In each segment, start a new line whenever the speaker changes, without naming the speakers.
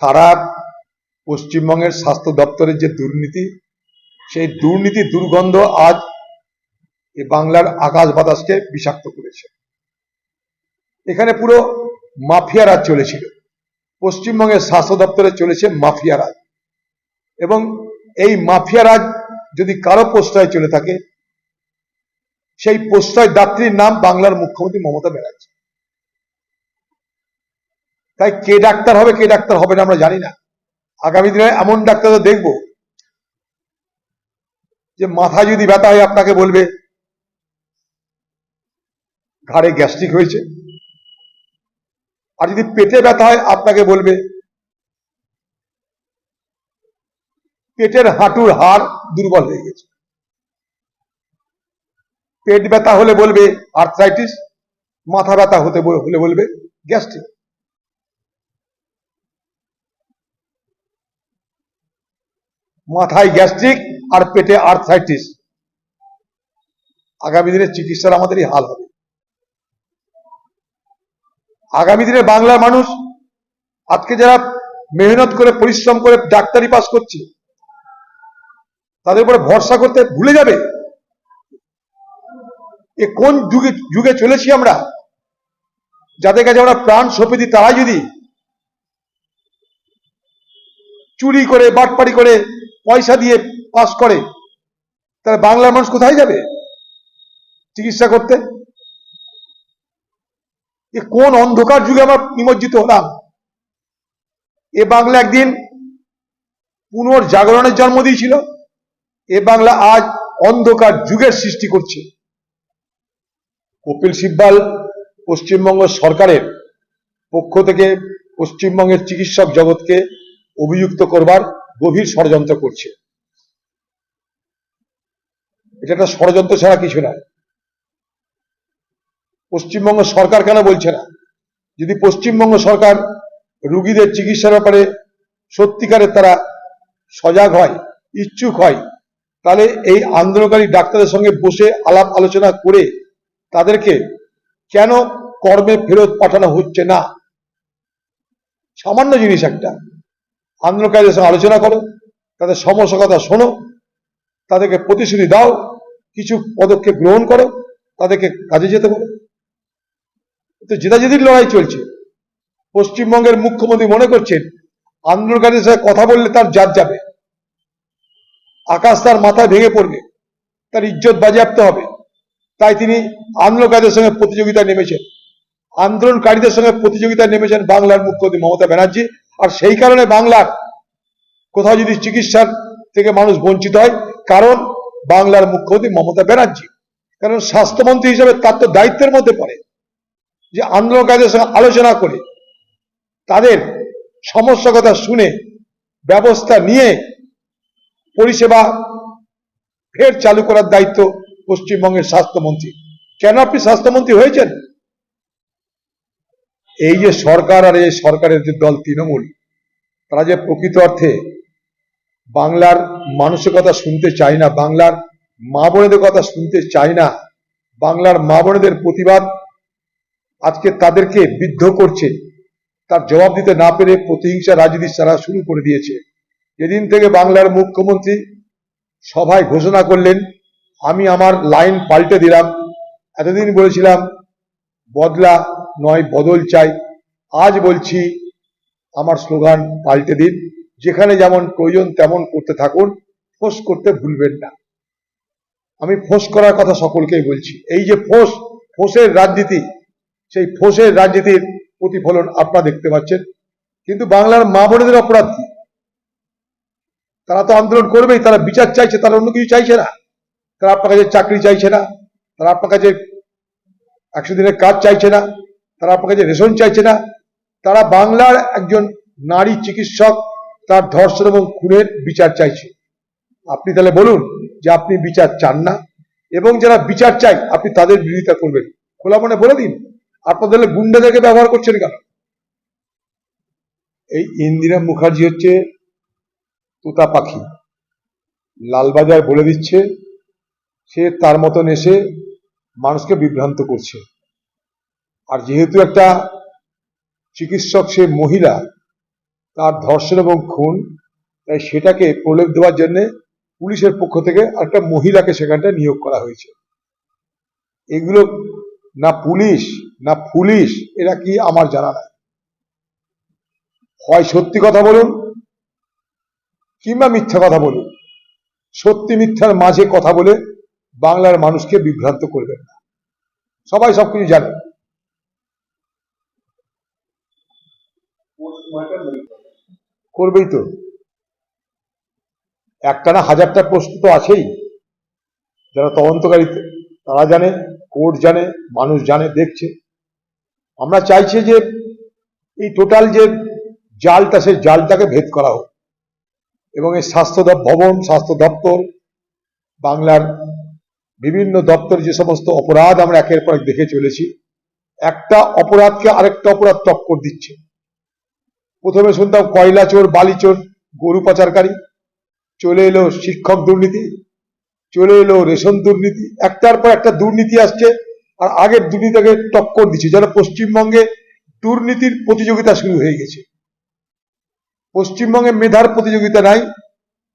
সারা পশ্চিমবঙ্গের স্বাস্থ্য দপ্তরের যে দুর্নীতি, সেই দুর্নীতি দুর্গন্ধ আজ বাংলার আকাশ বাতাসকে বিষাক্ত করেছে। এখানে পুরো মাফিয়া রাজ চলেছিল। পশ্চিমবঙ্গের স্বাস্থ্য দপ্তরে চলেছে মাফিয়া রাজ। এবং এই মাফিয়া রাজ যদি কারও প্রশ্রয় চলে থাকে, সেই প্রশ্রয় দাত্রীর নাম বাংলার মুখ্যমন্ত্রী মমতা ব্যানার্জি। তাই কে ডাক্তার হবে, কে ডাক্তার হবে না আমরা জানি না। আগামী দিনে এমন ডাক্তার দেখব যে মাথা যদি ব্যথা হয় আপনাকে বলবে, ঘাড়ে গ্যাস্ট্রিক হয়েছে। আর যদি পেটে ব্যথা হয় আপনাকে বলবে, পেটের হাঁটুর হাড় দুর্বল হয়ে গেছে। পেট ব্যথা হলে বলবে আর্থ্রাইটিস মাথা ব্যথা হতে হলে বলবে গ্যাস্ট্রিক। মাথায় গ্যাস্ট্রিক আর পেটে আর্থ্রাইটিস। আগামী দিনে চিকিৎসার আমাদেরই হাল হবে। আগামী দিনে বাংলার মানুষ, আজকে যারা মেহনত করে, পরিশ্রম করে ডাক্তারি পাস করছে, তাদের উপরে ভরসা করতে ভুলে যাবে। এ কোন যুগে যুগে চলেছি আমরা? যাদের কাছে আমরা প্রাণ সঁপে দিই তারা যদি চুরি করে বাটপাড়ি করে পয়সা দিয়ে পাস করে, তাহলে বাংলার মানুষ কোথায় যাবে চিকিৎসা করতে? এ কোন অন্ধকার যুগে আমরা নিমজ্জিত হলাম? এ বাংলা একদিন পুনর্জাগরণের জন্ম দিয়েছিল। এ বাংলা আজ অন্ধকার যুগের সৃষ্টি করছে। কপিল সিব্বাল পশ্চিমবঙ্গ সরকারের পক্ষ থেকে পশ্চিমবঙ্গের চিকিৎসক জগৎকে অভিযুক্ত করবার গভীর ষড়যন্ত্র করছে। এটা একটা ষড়যন্ত্র ছাড়া কিছু নয়। পশ্চিমবঙ্গ সরকার কেন বলছে না? যদি পশ্চিমবঙ্গ সরকার রুগীদের চিকিৎসার ব্যাপারে সত্যিকারের তারা সজাগ হয়, ইচ্ছুক হয়, তাহলে এই আন্দোলনকারী ডাক্তারের সঙ্গে বসে আলাপ আলোচনা করে তাদেরকে কেন কর্মে ফেরত পাঠানো হচ্ছে না? সামান্য জিনিস একটা। আন্দোলনকারীদের সঙ্গে আলোচনা করো, তাদের সমস্যা কথা শোনো, তাদেরকে প্রতিশ্রুতি দাও, কিছু পদক্ষেপ গ্রহণ করো, তাদেরকে কাজে যেতে বলো। তো জেদাজেদির লড়াই চলছে। পশ্চিমবঙ্গের মুখ্যমন্ত্রী মনে করছেন, আন্দোলনকারীদের সাথে কথা বললে তার জাত যাবে। আকাশ তার মাথায় ভেঙে পড়বে, তার ইজ্জত বাজেয়াপ্ত হবে। তাই তিনি আন্দোলনকারীদের সঙ্গে প্রতিযোগিতায় নেমেছেন। আন্দোলনকারীদের সঙ্গে প্রতিযোগিতায় নেমেছেন বাংলার মুখ্যমন্ত্রী মমতা ব্যানার্জি। আর সেই কারণে বাংলার কোথাও যদি চিকিৎসার থেকে মানুষ বঞ্চিত হয়, কারণ বাংলার মুখ্যমন্ত্রী মমতা ব্যানার্জি। কারণ স্বাস্থ্যমন্ত্রী হিসেবে তার তো দায়িত্বের মধ্যে পড়ে যে আন্দোলনকারীদের সঙ্গে আলোচনা করে, তাদের সমস্যা কথা শুনে, ব্যবস্থা নিয়ে পরিষেবা ফের চালু করার দায়িত্ব পশ্চিমবঙ্গের স্বাস্থ্যমন্ত্রী। কেন আপনি স্বাস্থ্যমন্ত্রী হয়েছেন? এই যে সরকার আর এই সরকারের যে দল তৃণমূল, তারা যে প্রকৃত অর্থে বাংলার মানুষের কথা শুনতে চায় না, বাংলার মা বোনেদের কথা শুনতে চায় না, বাংলার মা বোনেদের প্রতিবাদ আজকে তাদেরকে বিদ্ধ করছে, তার জবাব দিতে না পেরে প্রতিহিংসা রাজনীতি সারা শুরু করে দিয়েছে। যেদিন থেকে বাংলার মুখ্যমন্ত্রী সভায় ঘোষণা করলেন, আমি আমার লাইন পাল্টে দিলাম, এতদিন বলেছিলাম, বদলা নয়, বদল চাই। আজ বলছি, আমার স্লোগান পাল্টে দিন। যেখানে যেমন প্রয়োজন তেমন করতে থাকুন। ফোঁস করতে ভুলবেন না। আমি ফোঁস করার কথা সকলকেই বলছি। এই যে ফোঁস, ফোঁসের রাজনীতি, সেই ফোঁসের রাজনীতির প্রতিফলন আপনারা দেখতে পাচ্ছেন। কিন্তু বাংলার মা বোনেদের অপরাধ কি? তারা তো আন্দোলন করবেই, তারা বিচার চাইছে, তারা অন্য কিছু চাইছে না। তারা আপনার কাছে চাকরি চাইছে না। তারা আপনার কাছে একশো দিনের কাজ চাইছে না। তারা আপনার কাছে রেশন চাইছে না। তারা বাংলার একজন নারী চিকিৎসক, তার ধর্ষণ এবং খুনের বিচার চাইছে। আপনি তাহলে বলুন যে আপনি বিচার চান না, এবং যারা বিচার চাই আপনি তাদের বিরোধিতা করবেন। খোলা মনে বলে দিন আপনাদের গুন্ডাদেরকে ব্যবহার করছেন কেন? এই ইন্দিরা মুখার্জি হচ্ছে তোতা পাখি। লালবাজার বলে দিচ্ছে, সে তার মতন এসে মানুষকে বিভ্রান্ত করছে। আর যেহেতু একটা চিকিৎসক, সে মহিলা, তার ধর্ষণ এবং খুন, তাই সেটাকে প্রলেপ দেওয়ার জন্য পুলিশের পক্ষ থেকে একটা মহিলাকে সেখানটা নিয়োগ করা হয়েছে। এগুলো না পুলিশ না পুলিশ, এরা কি আমার জানা নাই। হয় সত্যি কথা বলুন, কিংবা মিথ্যা কথা বলুন, সত্যি মিথ্যার মাঝে কথা বলে বাংলার মানুষকে বিভ্রান্ত করবেন না। সবাই সবকিছু জানে। করবেই তো। একটা না হাজারটা প্রশ্ন তো আছেই। যারা তদন্তকারী, তারা জানে, কোর্ট জানে, মানুষ জানে, দেখছে। আমরা চাইছি যে এই টোটাল যে জালটা, সেই জালটাকে ভেদ করা হোক। এবং এই স্বাস্থ্য ভবন, স্বাস্থ্য দপ্তর, বাংলার বিভিন্ন দপ্তর যে সমস্ত অপরাধ আমরা একের পর এক দেখে চলেছি, একটা অপরাধকে আরেকটা অপরাধ টক্কর দিচ্ছে। প্রথমে শুনতাম কয়লা চোর, বালি চোর, গরু পাচারকারী। চলে এলো শিক্ষক দুর্নীতি, চলে এলো রেশন দুর্নীতি। একটার পর একটা দুর্নীতি আসছে আর আগের দুর্নীতিকে টক্কর দিচ্ছে, যেন পশ্চিমবঙ্গে দুর্নীতির প্রতিযোগিতা শুরু হয়ে গেছে। পশ্চিমবঙ্গে মেধার প্রতিযোগিতা নাই,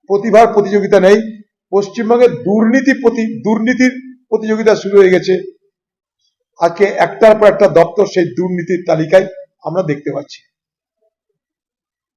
প্রতিভার প্রতিযোগিতা নেই, পশ্চিমবঙ্গে দুর্নীতি প্রতি, দুর্নীতির প্রতিযোগিতা শুরু হয়ে গেছে। আজকে একটার পর একটা দপ্তর সেই দুর্নীতির তালিকায় আমরা দেখতে পাচ্ছি।